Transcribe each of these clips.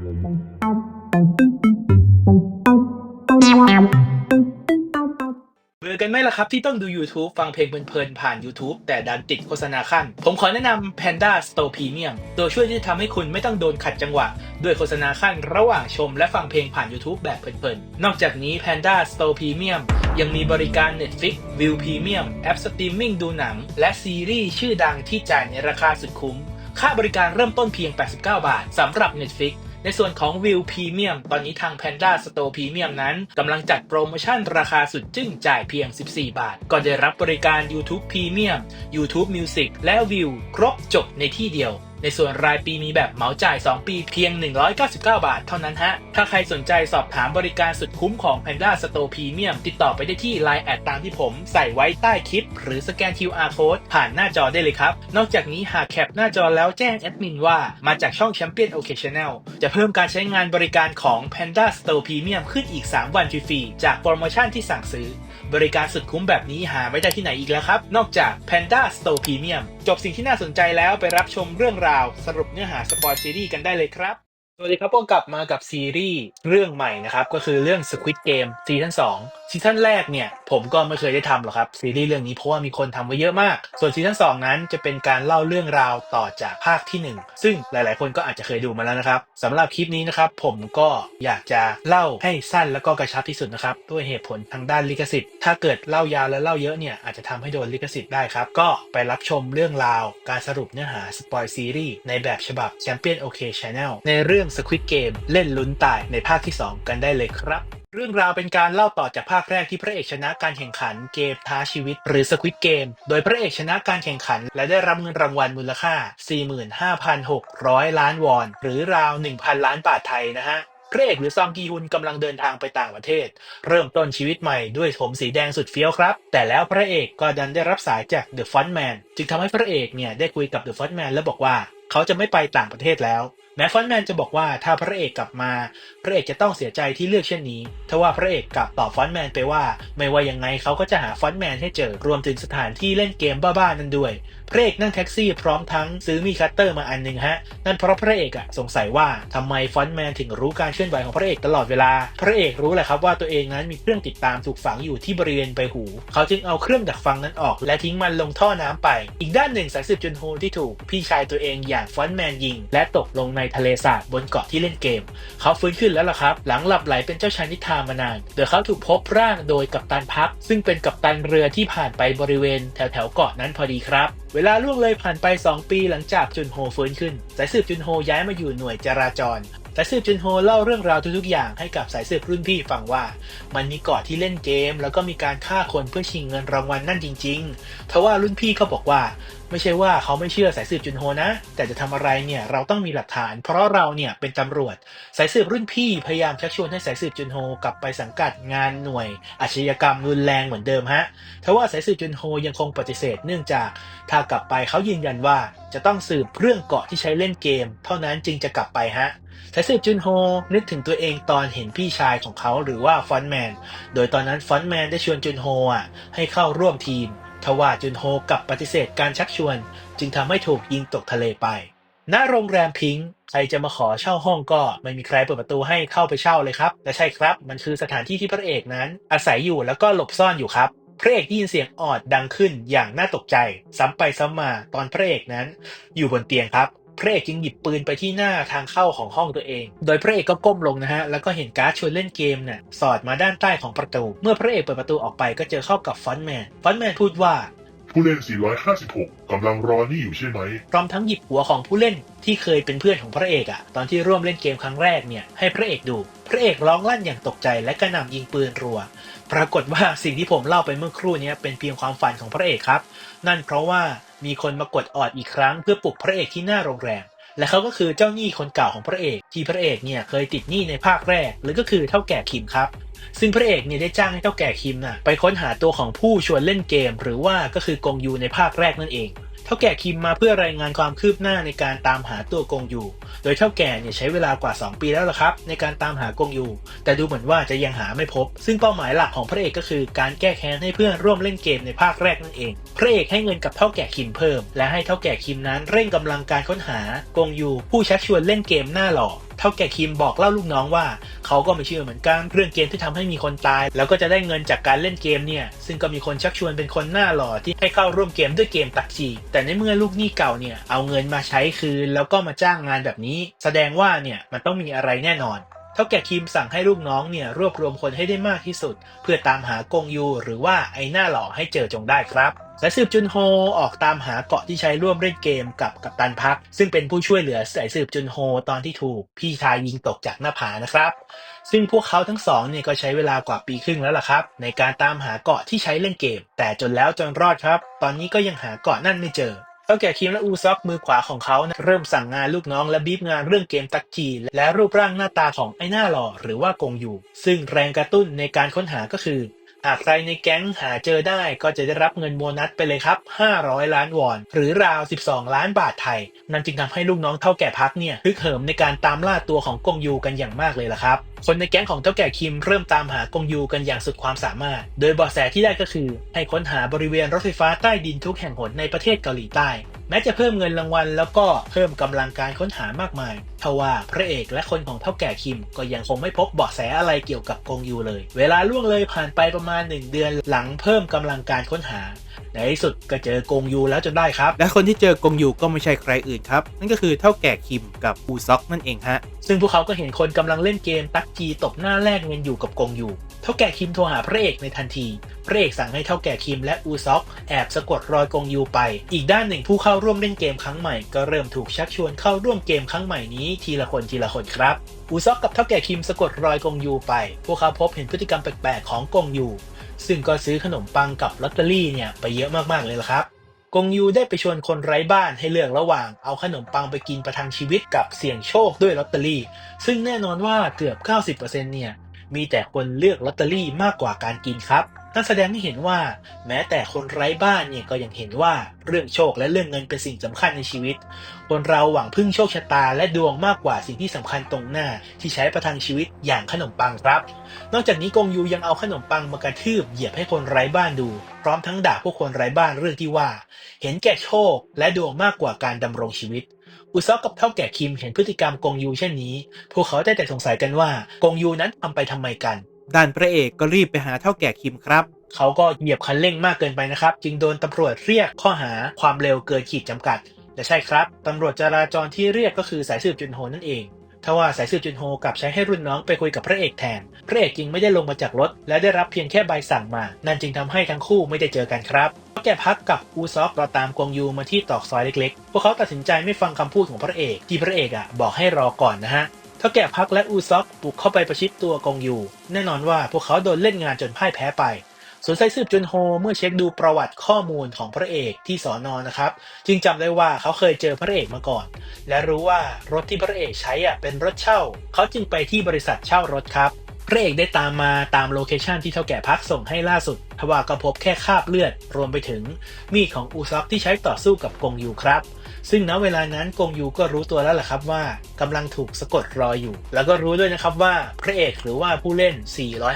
เบื่อกันไหมล่ะครับที่ต้องดู YouTube ฟังเพลงเพลินๆผ่าน YouTube แต่ดันติดโฆษณาขั้น ผมขอแนะนำ Panda Store Premium ตัวช่วยที่จะทำให้คุณไม่ต้องโดนขัดจังหวะ ด้วยโฆษณาขั้นระหว่างชมและฟังเพลงผ่าน YouTube แบบเพลินๆ นอกจากนี้ Panda Store Premium ยังมีบริการ Netflix View Premium แอปสตรีมมิ่งดูหนัง และซีรีส์ชื่อดังที่จ่ายในราคาสุดคุ้ม ค่าบริการเริ่มต้นเพียง 89 บาทสำหรับ Netflix ในส่วนของวิวพรีเมียมตอนนี้ทาง Panda Store Premium นั้นกำลังจัดโปรโมชั่นราคาสุดจึ้งจ่ายเพียง 14 บาท ก็ได้รับบริการ YouTube Premium YouTube Music และวิวครบจบในที่เดียว ในส่วนรายปีมีแบบเหมาจ่าย 2 ปีเพียง 199 บาทเท่านั้นฮะ ถ้าใครสนใจสอบถามบริการสุดคุ้มของ Panda Store Premium ติดต่อไปได้ที่ Line แอดตามที่ผมใส่ไว้ใต้คลิป หรือสแกน QR Code ผ่านหน้าจอได้เลยครับ นอกจากนี้หากแคปหน้าจอแล้วแจ้งแอดมินว่ามาจากช่อง Champion Occasional จะเพิ่มการใช้งานบริการของ Panda Store Premium ขึ้นอีก 3 วันฟรีๆจากโปรโมชั่นที่สั่งซื้อ บริการสุดคุ้มแบบนี้หาไม่ได้ที่ไหนอีกแล้วครับ นอกจาก Panda Store Premium จบสิ่งที่น่าสนใจแล้วไปรับชมเรื่องราวสรุปเนื้อหาสปอยซีรีส์กันได้เลยครับสวัสดีครับพบกลับมากับซีรีส์เรื่องใหม่นะครับ ก็คือเรื่อง Squid Game ซีซั่น2ซีซั่นแรกเนี่ย ผมก็ไม่เคยได้ทำหรอกครับซีรีส์เรื่องนี้เพราะว่ามีคนทำไว้เยอะมาก ส่วนซีซั่น2นั้นจะเป็นการเล่าเรื่องราวต่อจากภาคทีหนึ่1 ซึ่งหลาย ๆ คนก็อาจจะเคยดูมาแล้วนะครับสำหรับคลิปนี้นะครับผมก็อยากจะเล่าให้สั้นแล้วก็กระชับที่สุดนะครับด้วยเหตุผลทางด้านลิขสิทธิ์ ถ้าเกิดเล่ายาวและเล่าเยอะเนี่ยอาจจะทำให้โดนลิขสิทธิ์ได้ครับ ก็ไปรับชมเรื่องราวการสรุปเนื้อหาสปอยซีรีส์ในแบบฉบับ Champion OK Channel ในเรื่อง Squid Game เล่นลุ้นตายในภาคที่ 2 กันได้เลยครับ เรื่องราวเป็นการเล่าต่อจากภาคแรกที่พระเอกชนะการแข่งขันเกมท้าชีวิต หรือ Squid Game โดยพระเอกชนะการแข่งขัน และได้รับเงินรางวัลมูลค่า 45,600 ล้านวอน หรือราว 1,000 ล้านบาทไทยนะฮะพระเอกหรือซองกีฮุนกำลังเดินทางไปต่างประเทศ เริ่มต้นชีวิตใหม่ด้วยผมสีแดงสุดเฟี้ยวครับ แต่แล้วพระเอกก็ดันได้รับสายจากเดอะฟอนต์แมนจึงทำให้พระเอกเนี่ยได้คุยกับเดอะฟอนต์แมนแล้วบอกว่า เขาจะไม่ไปต่างประเทศแล้ว แม้ฟอนแมนจะบอกว่าถ้าพระเอกกลับมา พระเอกจะต้องเสียใจที่เลือกเช่นนี้ทว่าพระเอกกลับตอบฟอนแมนไปว่า ไม่ว่ายังไงเขาก็จะหาฟอนแมนให้เจอรวมถึงสถานที่เล่นเกมบ้าๆนั้นด้วย พระเอกนั่งแท็กซี่พร้อมทั้งซื้อมีคัตเตอร์มาอันหนึ่งฮะ นั่นเพราะพระเอกอะสงสัยว่าทำไมฟอนต์แมนถึงรู้การเคลื่อนไหวของพระเอกตลอดเวลา พระเอกรู้แหละครับว่าตัวเองนั้นมีเครื่องติดตามถูกฝังอยู่ที่บริเวณใบหู เขาจึงเอาเครื่องดักฟังนั้นออก และทิ้งมันลงท่อน้ำไป อีกด้านหนึ่งสายสืบจุนโฮที่ถูกพี่ชายตัวเองอย่างฟอนต์แมนยิง และตกลงในทะเลสาบบนเกาะที่เล่นเกม เขาฟื้นขึ้นแล้วล่ะครับ หลังหลับไหลเป็นเจ้าชายนิทามานานโดยเขาถูกพบร่างโดยกัปตันพัก ซึ่งเป็นกัปตันเรือที่ผ่านไปบริเวณแถวแถวๆเกาะนั้นพอดีครับเวลาล่วงเลยผ่านไป 2 ปีหลังจากจุนโฮฟื้นขึ้น สายสืบจุนโฮย้ายมาอยู่หน่วยจราจรายสืบจุนโฮเล่าเรื่องราวทุกๆอย่างให้กับสายสืบรุ่นพี่ฟังว่า มันมีเกาะที่เล่นเกม แล้วก็มีการฆ่าคนเพื่อชิงเงินรางวัลนั่นจริงๆทว่ารุ่นพี่เขาบอกว่า ไม่ใช่ว่าเขาไม่เชื่อสายสืบจุนโฮนะ แต่จะทำอะไรเนี่ยเราต้องมีหลักฐาน เพราะเราเนี่ยเป็นตำรวจ สายสืบรุ่นพี่พยายามชักชวนให้สายสืบจุนโฮกลับไปสังกัดงานหน่วย อาชญากรรมรุนแรงเหมือนเดิมฮะทว่าสายสืบจุนโฮยังคงปฏิเสธเนื่องจาก ถ้ากลับไปเขายืนยันว่าจะต้องสืบเรื่องเกาะที่ใช้เล่นเกม เท่านั้นจึงจะกลับไปฮะ สายสืบจุนโฮนึกถึงตัวเองตอนเห็นพี่ชายของเขาหรือว่าฟอนแมน โดยตอนนั้นฟอนแมนได้ชวนจุนโฮอะให้เข้าร่วมทีม ทว่าจุนโฮกับปฏิเสธการชักชวน จึงทำให้ถูกยิงตกทะเลไป ณ โรงแรมพิงค์ใครจะมาขอเช่าห้องก็ไม่มีใครเปิดประตูให้เข้าไปเช่าเลยครับและใช่ครับ มันคือสถานที่ที่พระเอกนั้น อาศัยอยู่แล้วก็หลบซ่อนอยู่ครับพระเอกได้ยินเสียงออดดังขึ้นอย่างน่าตกใจ ซ้ำไปซ้ำมาตอนพระเอกนั้น อยู่บนเตียงครับ พระเอกจึงหยิบปืนไปที่หน้าทางเข้าของห้องตัวเอง โดยพระเอกก็ก้มลงนะฮะ แล้วก็เห็นการ์ดชวนเล่นเกมเนี่ยสอดมาด้านใต้ของประตู เมื่อพระเอกเปิดประตูออกไปก็เจอเข้ากับฟอนต์แมน ฟอนต์แมนพูดว่า ผู้เล่น 456 กำลังรอนี่อยู่ใช่ไหม พร้อมทั้งหยิบหัวของผู้เล่นที่เคยเป็นเพื่อนของพระเอกอะตอนที่ร่วมเล่นเกมครั้งแรกเนี่ยให้พระเอกดู พระเอกร้องลั่นอย่างตกใจและกระหน่ำยิงปืนรัว ปรากฏว่าสิ่งที่ผมเล่าไปเมื่อครู่เนี้เป็นเพียงความฝันของพระเอกครับ นั่นเพราะว่า มีคนมากดออดอีกครั้งเพื่อปลุกพระเอกที่หน้าโรงแรม และเขาก็คือเจ้าหนี้คนเก่าของพระเอก ที่พระเอกเนี่ยเคยติดหนี้ในภาคแรก หรือก็คือเท่าแก่คิมครับ ซึ่งพระเอกเนี่ยได้จ้างให้เท่าแก่คิมน่ะไปค้นหาตัวของผู้ชวนเล่นเกม หรือว่าก็คือกงยูในภาคแรกนั่นเอง เท่าแก่คิมมาเพื่อรายงานความคืบหน้าในการตามหาตัวกงยูโดยเท่าแก่เนี่ยใช้เวลากว่า 2 ปีแล้วล่ะครับ ในการตามหากงยูแต่ดูเหมือนว่าจะยังหาไม่พบ ซึ่งเป้าหมายหลักของพระเอกก็คือการแก้แค้นให้เพื่อนร่วมเล่นเกมในภาคแรกนั่นเอง พระเอกให้เงินกับเท่าแก่คิมเพิ่ม และให้เท่าแก่คิมนั้นเร่งกำลังการค้นหากงยูผู้ชักชวนเล่นเกมหน้าหล่อ เท่าแก่คิมบอกเล่าลูกน้องว่า เขาก็ไม่เชื่อเหมือนกันเรื่องเกมที่ทำให้มีคนตาย แล้วก็จะได้เงินจากการเล่นเกมเนี่ย ซึ่งก็มีคนชักชวนเป็นคนหน้าหล่อที่ให้เข้าร่วมเกมด้วยเกมตักจีแต่ในเมื่อลูกหนี้เก่าเนี่ยเอาเงินมาใช้คืนแล้วก็มาจ้างงานแบบนี้ แสดงว่าเนี่ยมันต้องมีอะไรแน่นอนเท่าแก่คิมสั่งให้ลูกน้องเนี่ยรวบรวมคนให้ได้มากที่สุด เพื่อตามหากงยูหรือว่าไอ้หน้าหล่อให้เจอจงได้ครับ สายสืบจุนโฮออกตามหาเกาะที่ใช้ร่วมเล่นเกมกับกัปตันพัก ซึ่งเป็นผู้ช่วยเหลือสายสืบจุนโฮตอนที่ถูกพี่ชายยิงตกจากหน้าผานะครับ ซึ่งพวกเขาทั้งสองเนี่ยก็ใช้เวลากว่าปีครึ่งแล้วล่ะครับ ในการตามหาเกาะที่ใช้เล่นเกม แต่จนแล้วจนรอดครับ ตอนนี้ก็ยังหาเกาะนั่นไม่เจอเท่าแก่คิมและอูซอกมือขวาของเขานะเริ่มสั่งงานลูกน้องและบีบงานเรื่องเกมตักจีและรูปร่างหน้าตาของไอ้หน้าหล่อหรือว่ากงอยู่ ซึ่งแรงกระตุ้นในการค้นหาก็คือ หากใครในแก๊งหาเจอได้ก็จะได้รับเงินโบนัสไปเลยครับ 500 ล้านวอน หรือราว 12 ล้านบาทไทย นั่นจึงทำให้ลูกน้องเท่าแก่พักเนี่ยฮึกเหิมในการตามล่าตัวของกงยูกันอย่างมากเลยล่ะครับ คนในแก๊งของเท่าแก่คิมเริ่มตามหากงยูกันอย่างสุดความสามารถ โดยเบาะแสที่ได้ก็คือ ให้ค้นหาบริเวณรถไฟฟ้าใต้ดินทุกแห่งหนในประเทศเกาหลีใต้ แม้จะเพิ่มเงินรางวัลแล้วก็เพิ่มกำลังการค้นหามากมายทว่าพระเอกและคนของเท่าแก่คิม ก็ยังคงไม่พบเบาะแสอะไรเกี่ยวกับกงยูเลย เวลาล่วงเลยผ่านไปประมาณ 1 เดือนหลังเพิ่มกำลังการค้นหาในที่สุดก็เจอกงยูแล้วจนได้ครับ และคนที่เจอกงยูก็ไม่ใช่ใครอื่นครับ นั่นก็คือเท่าแก่คิมกับอูซอกนั่นเองฮะ ซึ่งพวกเขาก็เห็นคนกำลังเล่นเกมตักจีตบหน้าแลกเงินอยู่กับกงยู เท่าแก่คิมโทรหาพระเอกในทันที พระเอกสั่งให้เท่าแก่คิมและอูซอกแอบสะกดรอยกงยูไป อีกด้านหนึ่งผู้เข้าร่วมเล่นเกมครั้งใหม่ก็เริ่มถูกชักชวนเข้าร่วมเกมครั้งใหม่นี้ทีละคนทีละคนครับ อูซอกกับเท่าแก่คิมสะกดรอยกงยูไป พวกเขาพบเห็นพฤติกรรมแปลกๆของกงยู ซึ่งก็ซื้อขนมปังกับลอตเตอรี่เนี่ยไปเยอะมากๆเลยละครับกงยูได้ไปชวนคนไร้บ้านให้เลือกระหว่างเอาขนมปังไปกินประทังชีวิตกับเสี่ยงโชคด้วยลอตเตอรี่ ซึ่งแน่นอนว่าเกือบ 90%เนี่ย มีแต่คนเลือกลอตเตอรี่มากกว่าการกินครับนั่นแสดงให้เห็นว่า แม้แต่คนไร้บ้านเนี่ยก็ยังเห็นว่าเรื่องโชคและเรื่องเงินเป็นสิ่งสำคัญในชีวิต คนเราหวังพึ่งโชคชะตาและดวงมากกว่าสิ่งที่สำคัญตรงหน้า ที่ใช้ประทังชีวิตอย่างขนมปังครับ นอกจากนี้กงยูยังเอาขนมปังมากระทืบเหยียบให้คนไร้บ้านดู พร้อมทั้งด่าพวกคนไร้บ้านเรื่องที่ว่า เห็นแก่โชคและดวงมากกว่าการดำรงชีวิต อุซอกกับเท่าแก่คิมเห็นพฤติกรรมกงยูเช่นนี้ พวกเขาได้แต่สงสัยกันว่ากงยูนั้นทำไปทำไมกัน ด้านพระเอกก็รีบไปหาเท่าแก่คิมครับ เขาก็เหยียบคันเร่งมากเกินไปนะครับ จึงโดนตำรวจเรียกข้อหาความเร็วเกินขีดจำกัดและใช่ครับตำรวจจราจรที่เรียกก็คือสายสืบจุนโฮนั่นเอง ทว่าสายสืบจุนโฮกลับใช้ให้รุ่นน้องไปคุยกับพระเอกแทน พระเอกจึงไม่ได้ลงมาจากรถ และได้รับเพียงแค่ใบสั่งมา นั่นจึงทำให้ทั้งคู่ไม่ได้เจอกันครับแกพักกับอูซอกก็ตามกงยูมาที่ตอกซอยเล็กๆ พวกเขาตัดสินใจไม่ฟังคำพูดของพระเอกที่พระเอกอะบอกให้รอก่อนนะฮะเท่าแก่พักและอูซอกบุกเข้าไปประชิดตัวกงยู แน่นอนว่าพวกเขาโดนเล่นงานจนพ่ายแพ้ไป ส่วนไซสืบจุนโฮเมื่อเช็คดูประวัติข้อมูลของพระเอกที่สอนอนะครับ จึงจำได้ว่าเขาเคยเจอพระเอกมาก่อน และรู้ว่ารถที่พระเอกใช้อะเป็นรถเช่า เขาจึงไปที่บริษัทเช่ารถครับ พระเอกได้ตามมาตามโลเคชันที่เท่าแก่พักส่งให้ล่าสุด ทว่าก็พบแค่คราบเลือด รวมไปถึงมีดของอูซอกที่ใช้ต่อสู้กับกงยูครับ ซึ่งณเวลานั้นกงยูก็รู้ตัวแล้วล่ะครับว่ากำลังถูกสะกดรอยอยู่ แล้วก็รู้ด้วยนะครับว่าพระเอกหรือว่าผู้เล่น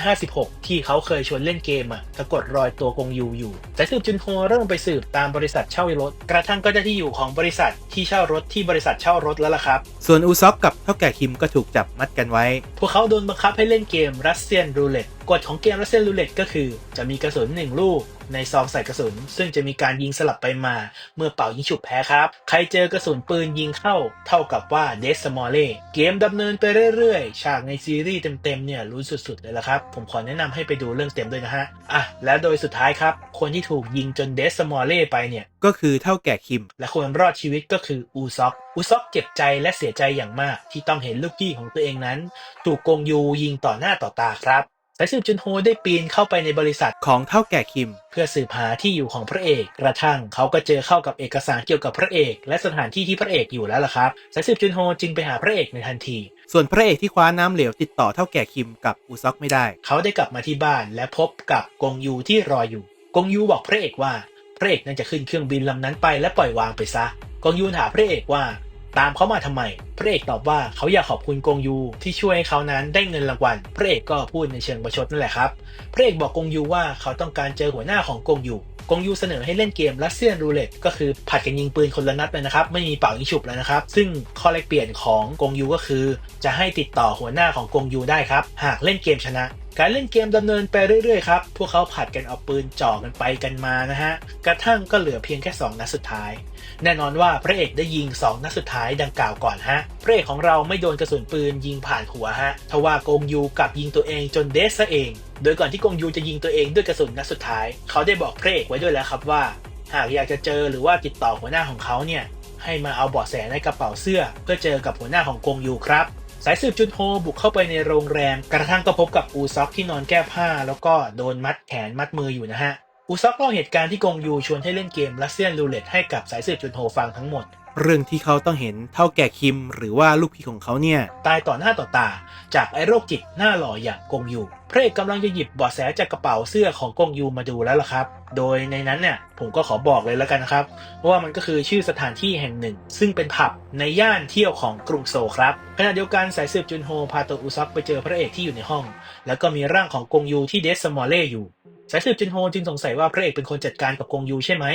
456 ที่เขาเคยชวนเล่นเกมอะสะกดรอยตัวกงยูอยู่ แต่สืบจุนโฮเริ่มไปสืบตามบริษัทเช่ารถ กระทั่งก็ได้ที่อยู่ของบริษัทที่เช่ารถที่บริษัทเช่ารถแล้วล่ะครับ ส่วนอูซอกกับเท่าแก่คิมก็ถูกจับมัดกันไว้ พวกเขาโดนบังคับให้เล่นเกมรัสเซียนรูเล็ต กฎของเกมรัสเซียนรูเล็ตก็คือ จะมีกระสุนหนึ่งลูก ในซองใส่กระสุน ซึ่งจะมีการยิงสลับไปมา เมื่อเป่ายิงฉุบแพ้ครับ ใครเจอกระสุนปืนยิงเข้า เท่ากับว่าเดสมอลเล่เกมดำเนินไปเรื่อยๆ ฉากในซีรีส์เต็มๆเนี่ยรู้สุดๆเลยละครับ ผมขอแนะนำให้ไปดูเรื่องเต็มด้วยนะฮะอะและโดยสุดท้ายครับ คนที่ถูกยิงจนเดสมอลเล่ไปเนี่ยก็คือเท่าแก่คิม และคนรอดชีวิตก็คืออูซอกอูซอกเจ็บใจและเสียใจอย่างมากที่ต้องเห็นลูกพี่ของตัวเองนั้น ถูกกงยูยิงต่อหน้าต่อตาครับ สายสืบจุนโฮได้ปีนเข้าไปในบริษัทของเท่าแก่คิม เพื่อสืบหาที่อยู่ของพระเอกกระทั่งเขาก็เจอเข้ากับเอกสารเกี่ยวกับพระเอก และสถานที่ที่พระเอกอยู่แล้วล่ะครับสายสืบจุนโฮจึงไปหาพระเอกในทันที ส่วนพระเอกที่คว้าน้ำเหลวติดต่อเท่าแก่คิมกับอูซอกไม่ได้ เขาได้กลับมาที่บ้านและพบกับกงยูที่รออยู่ กงยูบอกพระเอกว่า พระเอกน่าจะขึ้นเครื่องบินลำนั้นไปและปล่อยวางไปซะ กงยูถามพระเอกว่า ตามเขามาทำไม พระเอกตอบว่าเขาอยากขอบคุณกงยูที่ช่วยให้เขานั้นได้เงินรางวัล พระเอกก็พูดในเชิงประชดนั่นแหละครับ พระเอกบอกกงยูว่าเขาต้องการเจอหัวหน้าของกงยูกงยูเสนอให้เล่นเกมรัสเซียนรูเล็ตก็คือผัดกันยิงปืนคนละนัดเลยนะครับ ไม่มีเป่ายิงฉุบแล้วนะครับ ซึ่งข้อแลกเปลี่ยนของกงยูก็คือ จะให้ติดต่อหัวหน้าของกงยูได้ครับ หากเล่นเกมชนะ การเล่นเกมดำเนินไปเรื่อยๆครับ พวกเขาผัดกันเอาปืนจ่อกันไปกันมานะฮะ กระทั่งก็เหลือเพียงแค่ 2 นัดสุดท้าย แน่นอนว่าพระเอกได้ยิง 2 นัดสุดท้ายดังกล่าวก่อนฮะ พระเอกของเราไม่โดนกระสุนปืนยิงผ่านหัวฮะ ทว่ากงยูกลับยิงตัวเองจนเดสซะเอง โดยก่อนที่กงยูจะยิงตัวเองด้วยกระสุนนัดสุดท้าย เขาได้บอกพระเอกไว้ด้วยแล้วครับว่า หากอยากจะเจอหรือว่าติดต่อหัวหน้าของเขาเนี่ย ให้มาเอาเบาะแสในกระเป๋าเสื้อ เพื่อเจอกับหัวหน้าของกงยูครับ สายสืบจุนโฮบุกเข้าไปในโรงแรม กระทั่งก็พบกับอูซอกที่นอนแก้ผ้า แล้วก็โดนมัดแขนมัดมืออยู่นะฮะอูซอกเล่าเหตุการณ์ที่กงยูชวนให้เล่นเกมรัสเซียนรูเล็ตให้กับสายสืบจุนโฮฟังทั้งหมด เรื่องที่เขาต้องเห็นเท่าแก่คิม หรือว่าลูกพี่ของเขาเนี่ย ตายต่อหน้าต่อตา จากไอ้โรคจิตหน้าหล่ออย่างกงยูพระเอกกำลังจะหยิบเบาะแสจากกระเป๋าเสื้อของกงยูมาดูแล้วล่ะครับ โดยในนั้นเนี่ยผมก็ขอบอกเลยแล้วกันนะครับ ว่ามันก็คือชื่อสถานที่แห่งหนึ่ง ซึ่งเป็นผับในย่านเที่ยวของกรุงโซลครับขณะเดียวกันสายสืบจุนโฮพาตัวอุซอกไปเจอพระเอกที่อยู่ในห้อง แล้วก็มีร่างของกงยูที่เดสสมอลเล่อยู่ สายสืบจุนโฮจึงสงสัยว่าพระเอกเป็นคนจัดการกับกงยูใช่ไหม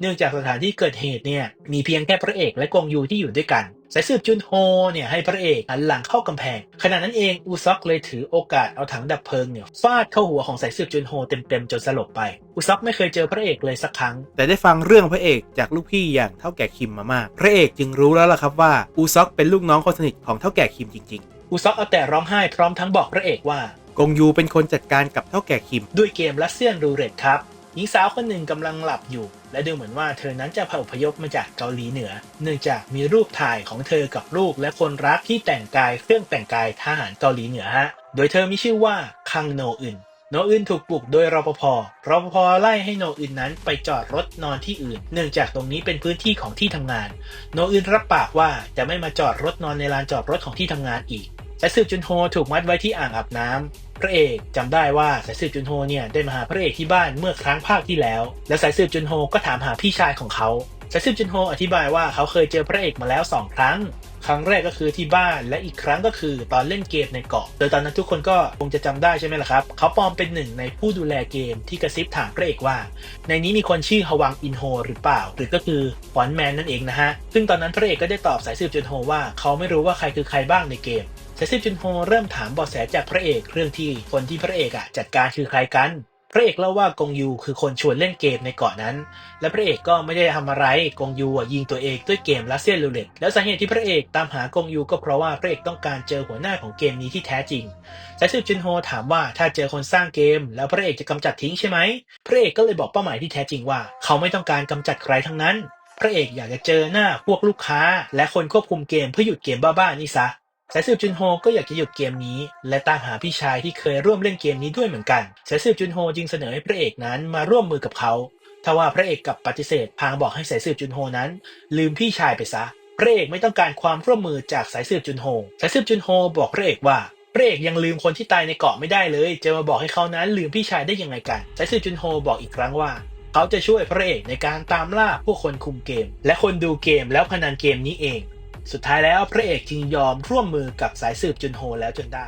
เนื่องจากสถานที่เกิดเหตุเนี่ยมีเพียงแค่พระเอกและกงยูที่อยู่ด้วยกันสายสืบจุนโฮเนี่ยให้พระเอกหันหลังเข้ากำแพง ขณะนั้นเองอุซอกเลยถือโอกาสเอาถังดับเพลิงเนี่ยฟาดเข้าหัวของสายสืบจุนโฮเต็มๆจนสลบไปอุซอกไม่เคยเจอพระเอกเลยสักครั้ง แต่ได้ฟังเรื่องพระเอกจากลูกพี่อย่างเท่าแก่คิมมามาก พระเอกจึงรู้แล้วล่ะครับว่าอูซอกเป็นลูกน้องคนสนิทของเท่าแก่คิมจริงอุซอกเอาแต่ร้องไห้พร้อมทั้งบอกพระเอกว่าๆ กงยูเป็นคนจัดการกับเท่าแก่คิม ด้วยเกมรัสเซียนรูเล็ตครับหญิงสาวคนหนึ่งกำลังหลับอยู่ และดูเหมือนว่าเธอนั้นจะพอพยพมาจากเกาหลีเหนือ เนื่องจากมีรูปถ่ายของเธอกับลูกและคนรักที่แต่งกายเครื่องแต่งกายทหารเกาหลีเหนือฮะ โดยเธอมีชื่อว่าคังโนอึนโนอึนถูกปลุกโดยรปภ รปภไล่ให้โนอึนนั้นไปจอดรถนอนที่อื่น เนื่องจากตรงนี้เป็นพื้นที่ของที่ทำงาน โนอึนรับปากว่าจะไม่มาจอดรถนอนในลานจอดรถของที่ทำงานอีก สายสืบจุนโฮถูกมัดไว้ที่อ่างอาบน้ำพระเอกจำได้ว่าสายสืบจุนโฮเนี่ยได้มาหาพระเอกที่บ้านเมื่อครั้งภาคที่แล้ว และสายสืบจุนโฮก็ถามหาพี่ชายของเขาสายสืบจุนโฮอธิบายว่าเขาเคยเจอพระเอกมาแล้วสองครั้ง ครั้งแรกก็คือที่บ้านและอีกครั้งก็คือตอนเล่นเกมในเกาะ โดยตอนนั้นทุกคนก็คงจะจำได้ใช่ไหมล่ะครับ เขาปลอมเป็นหนึ่งในผู้ดูแลเกมที่กระซิบถามพระเอกว่า ในนี้มีคนชื่อฮวังอินโฮหรือเปล่า หรือก็คือฟอนแมนนั่นเองนะฮะ ซึ่งตอนนั้นพระเอกก็ได้ตอบสายสืบจุนโฮว่าเขาไม่รู้ว่าใครคือใครบ้างในเกม สายสืบจุนโฮเริ่มถามเบาะแสจากพระเอกเรื่องที่คนที่พระเอกอะจัดการคือใครกัน พระเอกเล่าว่ากงยูคือคนชวนเล่นเกมในเกาะนั้น และพระเอกก็ไม่ได้ทำอะไรกงยูยิงตัวเองด้วยเกมรัสเซียนรูเล็ตแล้วสาเหตุที่พระเอกตามหากงยูก็เพราะว่าพระเอกต้องการเจอหัวหน้าของเกมนี้ที่แท้จริงสายสืบจุนโฮถามว่าถ้าเจอคนสร้างเกม แล้วพระเอกจะกำจัดทิ้งใช่ไหมพระเอกก็เลยบอกเป้าหมายที่แท้จริงว่า เขาไม่ต้องการกำจัดใครทั้งนั้น พระเอกอยากจะเจอหน้าพวกลูกค้า และคนควบคุมเกมเพื่อหยุดเกมบ้าๆนี่ซะ สายสืบจุนโฮก็อยากจะหยุดเกมนี้ และตามหาพี่ชายที่เคยร่วมเล่นเกมนี้ด้วยเหมือนกันสายสืบจุนโฮจึงเสนอให้พระเอกนั้นมาร่วมมือกับเขาทว่าพระเอกกับปฏิเสธพางบอกให้สายสืบจุนโฮนั้น ลืมพี่ชายไปซะ พระเอกไม่ต้องการความร่วมมือจากสายสืบจุนโฮสายสืบจุนโฮบอกพระเอกว่าพระเอกยังลืมคนที่ตายในเกาะไม่ได้เลย จะมาบอกให้เขานั้นลืมพี่ชายได้ยังไงกันสายสืบจุนโฮบอกอีกครั้งว่า เขาจะช่วยพระเอกในการตามล่าผู้คนคุมเกม และคนดูเกมแล้วพนันเกมนี้เอง สุดท้ายแล้วพระเอกจึงยอมร่วมมือกับสายสืบจุนโฮแล้วจนได้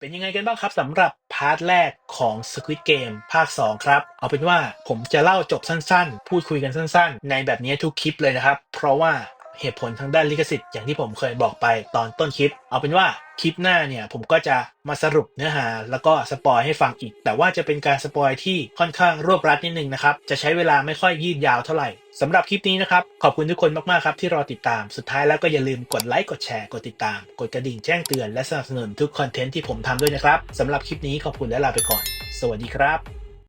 เป็นยังไงกันบ้างครับสำหรับพาร์ทแรกของ Squid Game ภาค 2 ครับ เอาเป็นว่าผมจะเล่าจบสั้นๆ พูดคุยกันสั้นๆ ในแบบนี้ทุกคลิปเลยนะครับ เพราะว่า เหตุผลทางด้านลิขสิทธิ์อย่างที่ผมเคยบอกไปตอนต้นคลิป เอาเป็นว่าคลิปหน้าเนี่ยผมก็จะมาสรุปเนื้อหา แล้วก็สปอยให้ฟังอีก แต่ว่าจะเป็นการสปอยที่ค่อนข้างรวบรัดนิดนึงนะครับ จะใช้เวลาไม่ค่อยยืดยาวเท่าไหร่สำหรับคลิปนี้นะครับ ขอบคุณทุกคนมาก ๆ ครับที่รอติดตามสุดท้ายแล้วก็อย่าลืมกดไลค์กดแชร์กดติดตาม กดกระดิ่งแจ้งเตือนและสนับสนุนทุกคอนเทนต์ที่ผมทำด้วยนะครับสำหรับคลิปนี้ขอบคุณและลาไปก่อน สวัสดีครับ